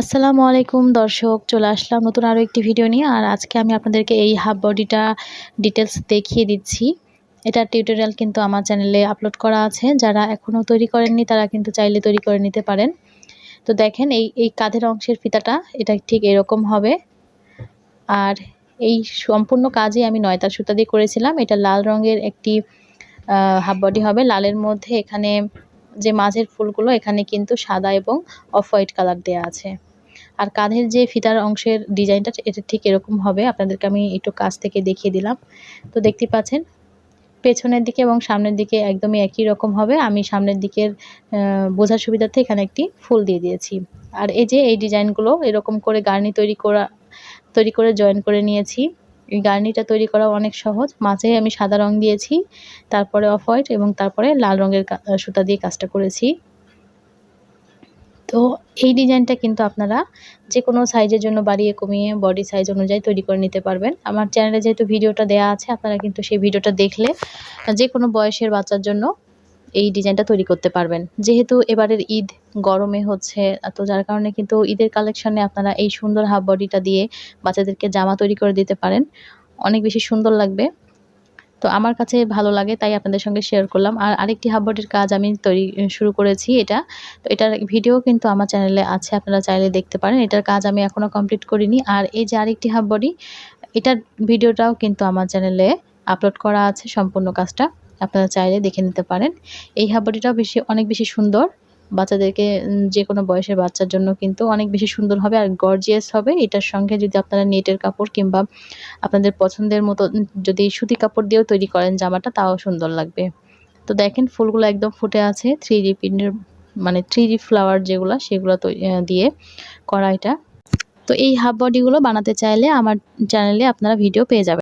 আসসালামু আলাইকুম, দর্শক। চলে আসলাম নতুন আরও একটি ভিডিও নিয়ে, আর আজকে আমি আপনাদেরকে এই হাফ বডিটা ডিটেলস দেখিয়ে দিচ্ছি। এটা টিউটোরিয়াল কিন্তু আমার চ্যানেলে আপলোড করা আছে। যারা এখনও তৈরি করেননি, তারা কিন্তু চাইলে তৈরি করে নিতে পারেন। তো দেখেন, এই এই কাঁধের অংশের ফিতাটা, এটা ঠিক এরকম হবে। আর এই সম্পূর্ণ কাজই আমি নয়তার সুতা দিয়ে করেছিলাম। এটা লাল রঙের একটি হাফ বডি হবে। লালের মধ্যে এখানে যে মাঝের ফুলগুলো, এখানে কিন্তু সাদা এবং অফ হোয়াইট কালার দেওয়া আছে। আর কাঁধের যে ফিতার অংশের ডিজাইনটা, এটা ঠিক এরকম হবে। আপনাদেরকে আমি একটু কাছ থেকে দেখিয়ে দিলাম। তো দেখতে পাচ্ছেন, পেছনের দিকে এবং সামনের দিকে একদমই একই রকম হবে। আমি সামনের দিকের বোঝার সুবিধার্থে এখানে একটি ফুল দিয়ে দিয়েছি। আর এই যে এই ডিজাইনগুলো, এরকম করে গার্নি তৈরি করা, তৈরি করে জয়েন করে নিয়েছি। এই গার্নিটা তৈরি করা অনেক সহজ। মাঝে আমি সাদা রং দিয়েছি, তারপরে অফ হোয়াইট এবং তারপরে লাল রঙের সুতা দিয়ে কাজটা করেছি। তো এই ডিজাইনটা কিন্তু আপনারা যে কোনো সাইজের জন্য বাড়িয়ে কমিয়ে বডি সাইজ অনুযায়ী তৈরি করে নিতে পারবেন। আমার চ্যানেলে যেহেতু ভিডিওটা দেওয়া আছে, আপনারা কিন্তু সেই ভিডিওটা দেখলে যে কোনো বয়সের বাচ্চার জন্য এই ডিজাইনটা তৈরি করতে পারবেন। যেহেতু এবারের ঈদ, গরমে হচ্ছে, তো যার কারণে কিন্তু ঈদের কালেকশনে আপনারা এই সুন্দর হাফ বডিটা দিয়ে বাচ্চাদেরকে জামা তৈরি করে দিতে পারেন। অনেক বেশি সুন্দর লাগবে। তো আমার কাছে ভালো লাগে, তাই আপনাদের সঙ্গে শেয়ার করলাম। আর আরেকটি হাফ বডির কাজ আমি তৈরি শুরু করেছি এটা। তো এটার ভিডিও কিন্তু আমার চ্যানেলে আছে, আপনারা চাইলে দেখতে পারেন। এটার কাজ আমি এখনও কমপ্লিট করিনি। আর এই যে আরেকটি হাফ বডি এটার ভিডিওটাও কিন্তু আমার চ্যানেলে আপলোড করা আছে, সম্পূর্ণ কাজটা। আপনারা চাইলে দেখে নিতে পারেন। এই হাফ বডিটাও বেশি, অনেক বেশি সুন্দর। বাচ্চাদেরকে যে কোনো বয়সের বাচ্চার জন্য কিন্তু অনেক বেশি সুন্দর হবে আর গর্জিয়াস হবে। এটার সঙ্গে যদি আপনারা নেটের কাপড় কিংবা আপনাদের পছন্দের মতো যদি সুতি কাপড় দিয়েও তৈরি করেন জামাটা, তাও সুন্দর লাগবে। তো দেখেন, ফুলগুলো একদম ফুটে আছে থ্রি ডি প্রিন্টের মানে থ্রি ডি ফ্লাওয়ার যেগুলো, সেগুলো দিয়ে করা এটা তো এই হাফ বডিগুলো বানাতে চাইলে আমার চ্যানেলে আপনারা ভিডিও পেয়ে যাবেন।